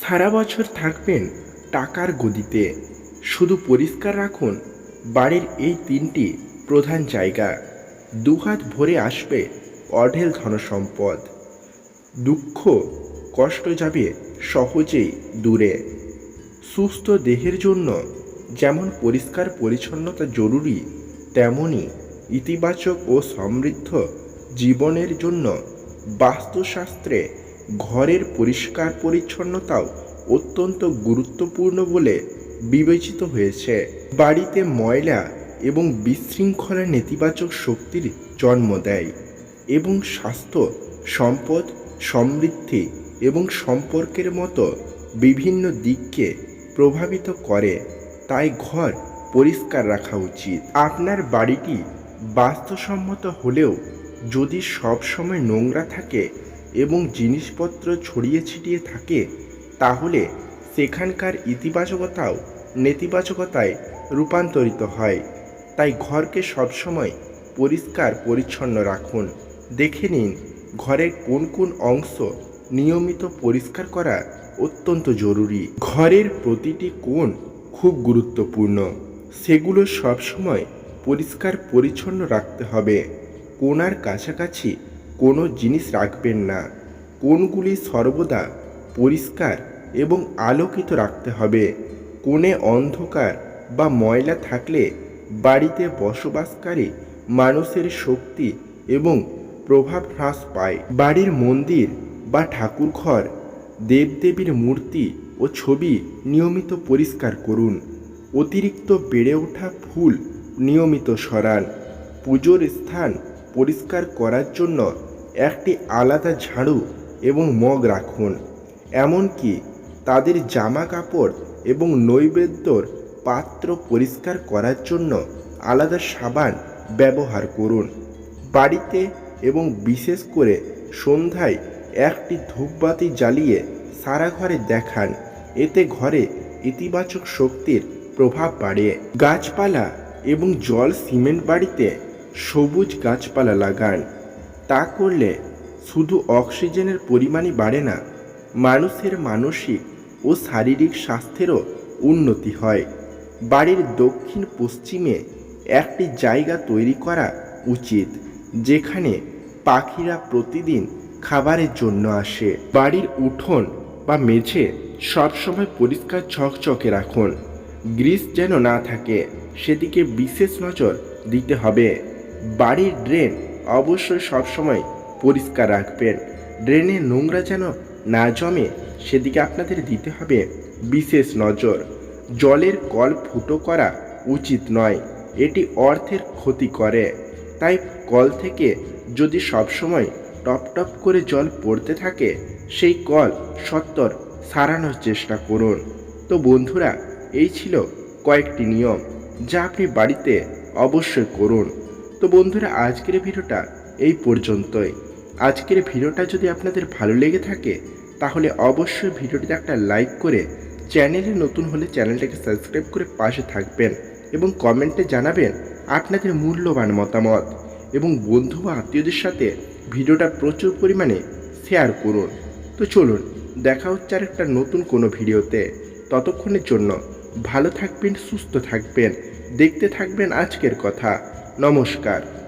সারা বছর থাকবেন টাকার গদিতে। শুধু পরিষ্কার রাখুন, বাড়ির এই তিনটি প্রধান জায়গা। দুহাত ভরে আসবে অঢেল ধনসম্পদ। দুঃখ, কষ্ট যাবে সহজেই দূরে। সুস্থ দেহের জন্য যেমন পরিষ্কার পরিচ্ছন্নতা জরুরি, তেমনি ইতিবাচক ও সমৃদ্ধ জীবনের জন্য বাস্তুশাস্ত্রে ঘরের পরিষ্কার পরিচ্ছন্নতাও অত্যন্ত গুরুত্বপূর্ণ বলে বিবেচিত হয়েছে। বাড়িতে ময়লা এবং বিশৃঙ্খলা নেতিবাচক শক্তির জন্ম দেয় এবং স্বাস্থ্য, সম্পদ, সমৃদ্ধি এবং সম্পর্কের মতো বিভিন্ন দিককে প্রভাবিত করে। তাই ঘর পরিষ্কার রাখা উচিত। আপনার বাড়িটি বাস্তুসম্মত হলেও যদি সব সময় নোংরা থাকে এবং জিনিসপত্র ছড়িয়ে ছিটিয়ে থাকে, তাহলে সেখানকার ইতিবাচকতাও নেতিবাচকতায় রূপান্তরিত হয়। তাই ঘরকে সবসময় পরিষ্কার পরিচ্ছন্ন রাখুন। দেখে নিন, ঘরের কোন কোন অংশ নিয়মিত পরিষ্কার করা অত্যন্ত জরুরি। ঘরের প্রতিটি কোণ খুব গুরুত্বপূর্ণ। সেগুলো সবসময় পরিষ্কার পরিচ্ছন্ন রাখতে হবে। কোণার কাছাকাছি কোনো জিনিস রাখবেন না। কোনগুলি সর্বদা পরিষ্কার এবং আলোকিত রাখতে হবে। কোণে অন্ধকার বা ময়লা থাকলে বাড়িতে বসবাসকারী মানুষের শক্তি এবং প্রভাব হ্রাস পায়। বাড়ির মন্দির বা ঠাকুরঘর, দেবদেবীর মূর্তি ও ছবি নিয়মিত পরিষ্কার করুন। অতিরিক্ত বেড়ে ওঠা ফুল নিয়মিত সরান। পুজোর স্থান পরিষ্কার করার জন্য একটি আলাদা ঝাড়ু এবং মগ রাখুন, এমনকি তাদের জামা কাপড় এবং নৈবেদ্যর পাত্র পরিষ্কার করার জন্য আলাদা সাবান ব্যবহার করুন। বাড়িতে এবং বিশেষ করে সন্ধ্যায় একটি ধূপবাতি জ্বালিয়ে সারা ঘরে দেখান, এতে ঘরে ইতিবাচক শক্তির প্রভাব বাড়ে। গাছপালা এবং জল সিমেন্ট বাড়িতে সবুজ গাছপালা লাগান। তা করলে শুধু অক্সিজেনের পরিমাণই বাড়ে না, মানুষের মানসিক ও শারীরিক স্বাস্থ্যেরও উন্নতি হয়। বাড়ির দক্ষিণ পশ্চিমে একটি জায়গা তৈরি করা উচিত, যেখানে পাখিরা প্রতিদিন খাবারের জন্য আসে। বাড়ির উঠোন বা মেঝে সবসময় পরিষ্কার ঝকঝকে রাখুন। গ্রিস যেন না থাকে, সেদিকে বিশেষ নজর দিতে হবে। বাড়ির ড্রেন অবশ্যই সবসময় পরিষ্কার রাখবেন। ড্রেনে নোংরা যেন না জমে, সেদিকে আপনাদের দিতে হবে বিশেষ নজর। জলের কল ফুটো করা উচিত নয়, এটি অর্থের ক্ষতি করে। তাই কল থেকে যদি সবসময় টপ টপ করে জল পড়তে থাকে, সেই কল সত্তর সারানোর চেষ্টা করুন। তো বন্ধুরা, এই ছিল কয়েকটি নিয়ম, যা আপনি বাড়িতে অবশ্যই করুন। তো বন্ধুরা, আজকের ভিডিওটা এই পর্যন্তই। আজকের ভিডিওটা যদি আপনাদের ভালো লেগে থাকে, তাহলে অবশ্যই ভিডিওটিতে একটা লাইক করে চ্যানেলে নতুন হলে চ্যানেলটাকে সাবস্ক্রাইব করে পাশে থাকবেন এবং কমেন্টে জানাবেন আপনাদের মূল্যবান মতামত এবং বন্ধু বা আত্মীয়দের সাথে ভিডিওটা প্রচুর পরিমাণে শেয়ার করুন। তো চলুন, দেখা হচ্ছে আর একটা নতুন কোনো ভিডিওতে। ততক্ষণের জন্য ভালো থাকবেন, সুস্থ থাকবেন, দেখতে থাকবেন আজকের কথা। নমস্কার